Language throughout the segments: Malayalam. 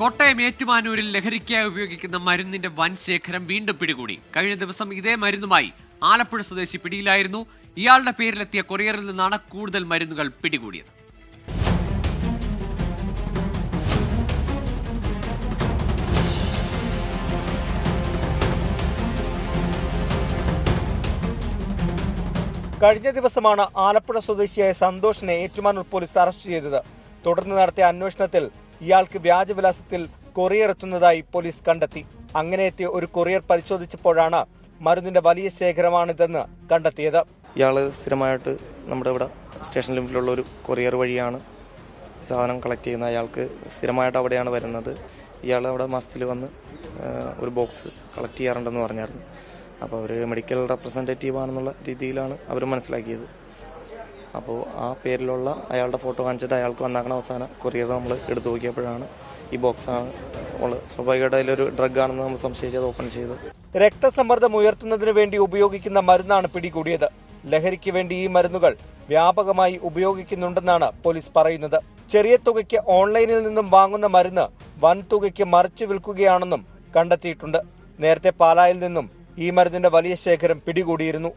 കോട്ടയം ഏറ്റുമാനൂരിൽ ലഹരിക്കായി ഉപയോഗിക്കുന്ന മരുന്നിന്റെ വൻ ശേഖരം വീണ്ടും പിടികൂടി. കഴിഞ്ഞ ദിവസം ഇതേ മരുന്നുമായി ആലപ്പുഴ സ്വദേശി പിടിയിലായിരുന്നു. ഇയാളുടെ പേരിലെത്തിയ കൊറിയറിൽ നിന്നാണ് കൂടുതൽ മരുന്നുകൾ പിടികൂടിയത്. കഴിഞ്ഞ ദിവസമാണ് ആലപ്പുഴ സ്വദേശിയായ സന്തോഷിനെ ഏറ്റുമാനൂർ പോലീസ് അറസ്റ്റ് ചെയ്തത്. തുടർന്ന് നടത്തിയ അന്വേഷണത്തിൽ ഇയാൾക്ക് വ്യാജവിലാസത്തിൽ കൊറിയർ എത്തുന്നതായി പോലീസ് കണ്ടെത്തി. അങ്ങനെ എത്തിയ ഒരു കൊറിയർ പരിശോധിച്ചപ്പോഴാണ് മരുന്നിന്റെ വലിയ ശേഖരമാണിതെന്ന് കണ്ടെത്തിയത്. ഇയാൾ സ്ഥിരമായിട്ട് നമ്മുടെ ഇവിടെ സ്റ്റേഷൻ ലിമിറ്റിലുള്ള ഒരു കൊറിയർ വഴിയാണ് സാധനം കളക്ട് ചെയ്യുന്ന അയാൾക്ക് സ്ഥിരമായിട്ട് അവിടെയാണ് വരുന്നത്. ഇയാൾ അവിടെ മാസത്തിൽ വന്ന് ഒരു ബോക്സ് കളക്ട് ചെയ്യാറുണ്ടെന്ന് പറഞ്ഞായിരുന്നു. അപ്പോൾ അവർ മെഡിക്കൽ റെപ്രസെന്റേറ്റീവ് ആണെന്നുള്ള രീതിയിലാണ് അവർ മനസ്സിലാക്കിയത്. അപ്പോൾ ആ പേരിലുള്ള അയാളുടെ ഫോട്ടോ കാണിച്ചിട്ട് അയാൾക്ക് വന്നാക്കണ അവസാനം കൊറിയർ നമ്മൾ എടുത്തു നോക്കിയപ്പോഴാണ് ഈ ബോക്സാണ് നമ്മൾ സ്വാഭാവികമായിട്ട് അതിലൊരു ഡ്രഗ് ആണെന്ന് നമ്മൾ സംശയിച്ചത് ഓപ്പൺ ചെയ്ത് രക്തസമ്മർദ്ദം ഉയർത്തുന്നതിന് വേണ്ടി ഉപയോഗിക്കുന്ന മരുന്നാണ് പിടികൂടിയത്. ലഹരിക്ക് വേണ്ടി ഈ മരുന്നുകൾ വ്യാപകമായി ഉപയോഗിക്കുന്നുണ്ടെന്നാണ് പോലീസ് പറയുന്നത്. ചെറിയ തുകയ്ക്ക് ഓൺലൈനിൽ നിന്നും വാങ്ങുന്ന മരുന്ന് വൻ തുകയ്ക്ക് മറിച്ചു വിൽക്കുകയാണെന്നും കണ്ടെത്തിയിട്ടുണ്ട്. നേരത്തെ പാലായിൽ നിന്നും ഈ മരുന്നിന്റെ വലിയ ശേഖരം പിടികൂടിയിരുന്നു.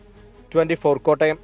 ട്വന്റി കോട്ടയം.